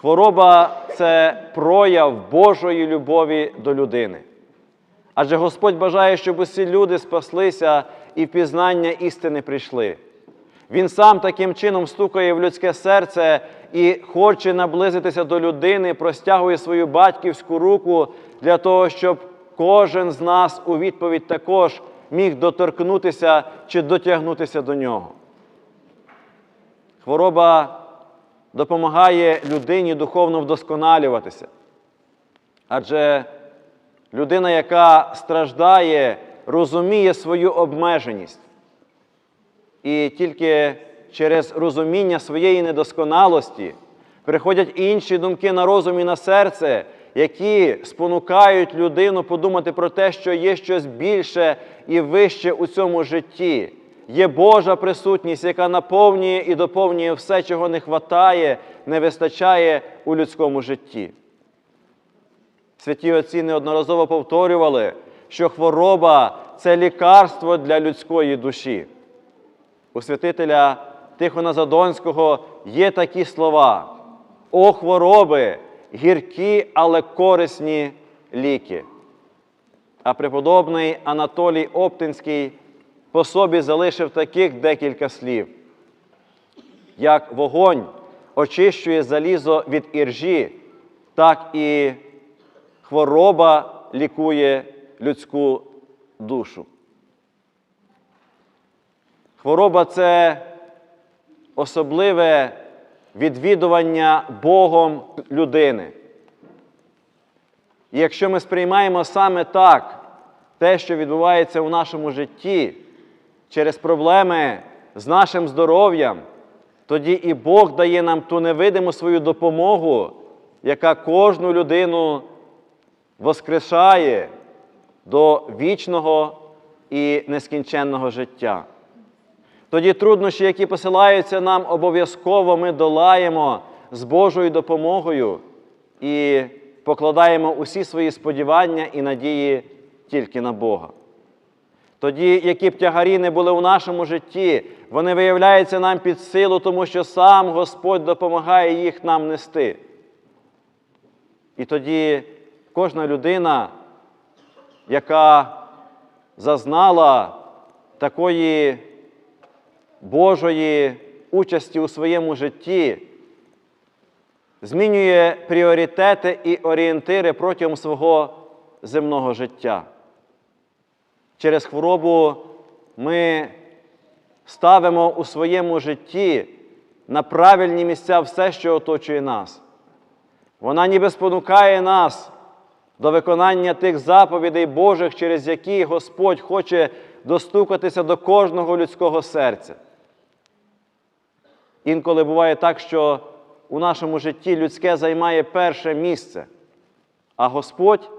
Хвороба це прояв Божої любові до людини. Адже Господь бажає, щоб усі люди спаслися і в пізнання істини прийшли. Він сам таким чином стукає в людське серце і хоче наблизитися до людини, простягує свою батьківську руку для того, щоб кожен з нас у відповідь також міг доторкнутися чи дотягнутися до нього. Хвороба допомагає людині духовно вдосконалюватися. Адже людина, яка страждає, розуміє свою обмеженість. І тільки через розуміння своєї недосконалості приходять інші думки на розум і на серце, які спонукають людину подумати про те, що є щось більше і вище у цьому житті. Є Божа присутність, яка наповнює і доповнює все, чого не вистачає, не вистачає у людському житті. Святі отці неодноразово повторювали, що хвороба це лікарство для людської душі. У святителя Тихона Задонського є такі слова: О хвороби, гіркі, але корисні ліки. А преподобний Анатолій Оптинський по собі залишив таких декілька слів. Як вогонь очищує залізо від іржі, так і хвороба лікує людську душу. Хвороба це особливе відвідування Богом людини. І якщо ми сприймаємо саме так те, що відбувається у нашому житті через проблеми з нашим здоров'ям, тоді і Бог дає нам ту невидиму свою допомогу, яка кожну людину воскрешає до вічного і нескінченного життя. Тоді труднощі, які посилаються нам, обов'язково ми долаємо з Божою допомогою і покладаємо усі свої сподівання і надії тільки на Бога. Тоді, які б тягарі не були у нашому житті, вони виявляються нам під силу, тому що сам Господь допомагає їх нам нести. І тоді кожна людина, яка зазнала такої Божої участі у своєму житті, змінює пріоритети і орієнтири протягом свого земного життя. Через хворобу ми ставимо у своєму житті на правильні місця все, що оточує нас. Вона ніби спонукає нас до виконання тих заповідей Божих, через які Господь хоче достукатися до кожного людського серця. Інколи буває так, що у нашому житті людське займає перше місце, а Господь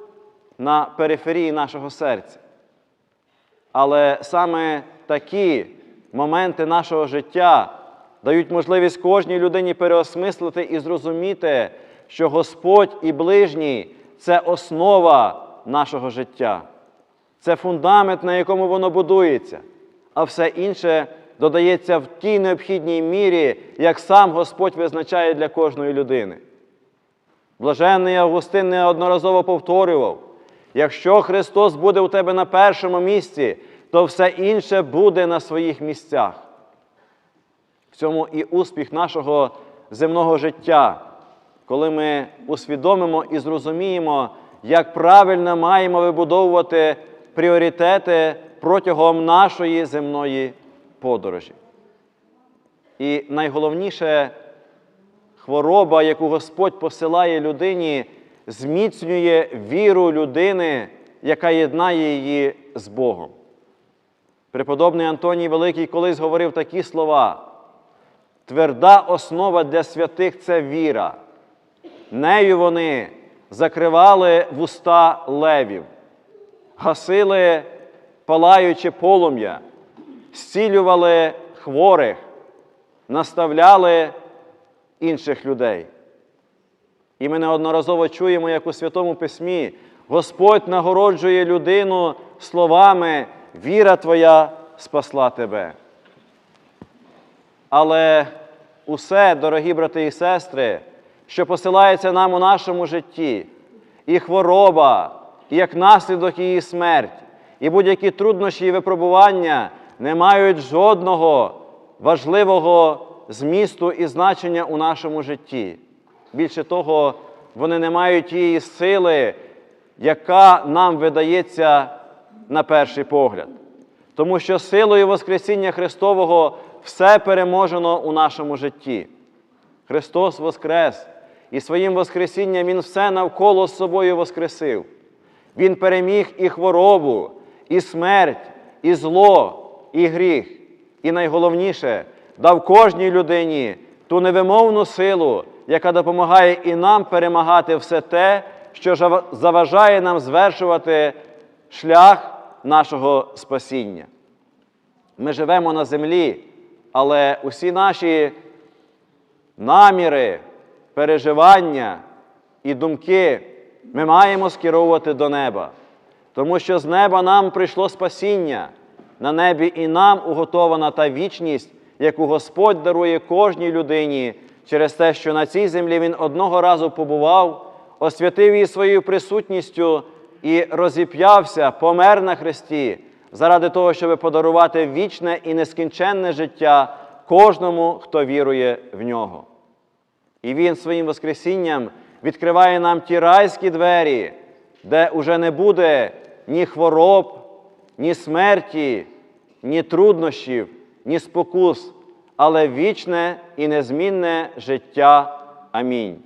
на периферії нашого серця. Але саме такі моменти нашого життя дають можливість кожній людині переосмислити і зрозуміти, що Господь і ближній це основа нашого життя, це фундамент, на якому воно будується, а все інше додається в тій необхідній мірі, як сам Господь визначає для кожної людини. Блаженний Августин неодноразово повторював: якщо Христос буде у тебе на першому місці, то все інше буде на своїх місцях. В цьому і успіх нашого земного життя, коли ми усвідомимо і зрозуміємо, як правильно маємо вибудовувати пріоритети протягом нашої земної подорожі. І найголовніше, хвороба, яку Господь посилає людині, зміцнює віру людини, яка єднає її з Богом. Преподобний Антоній Великий колись говорив такі слова. Тверда основа для святих це віра. Нею вони закривали вуста левів, гасили палаюче полум'я, зцілювали хворих, наставляли інших людей. І ми неодноразово чуємо, як у Святому Письмі Господь нагороджує людину словами віра твоя спасла тебе. Але усе, дорогі брати і сестри, що посилається нам у нашому житті, і хвороба, і як наслідок її смерть, і будь-які труднощі і випробування не мають жодного важливого змісту і значення у нашому житті. Більше того, вони не мають тієї сили, яка нам видається на перший погляд. Тому що силою Воскресіння Христового все переможено у нашому житті. Христос Воскрес, і своїм Воскресінням Він все навколо з собою воскресив. Він переміг і хворобу, і смерть, і зло, і гріх. І найголовніше, дав кожній людині ту невимовну силу, яка допомагає і нам перемагати все те, що заважає нам звершувати шлях нашого спасіння. Ми живемо на землі, але усі наші наміри, переживання і думки ми маємо скеровувати до неба, тому що з неба нам прийшло спасіння, на небі і нам уготована та вічність, яку Господь дарує кожній людині через те, що на цій землі Він одного разу побував, освятив її своєю присутністю і розіп'явся, помер на Христі заради того, щоб подарувати вічне і нескінченне життя кожному, хто вірує в нього. І Він своїм Воскресінням відкриває нам ті райські двері, де уже не буде ні хвороб, ні смерті, ні труднощів, ні спокус, але вічне і незмінне життя. Амінь.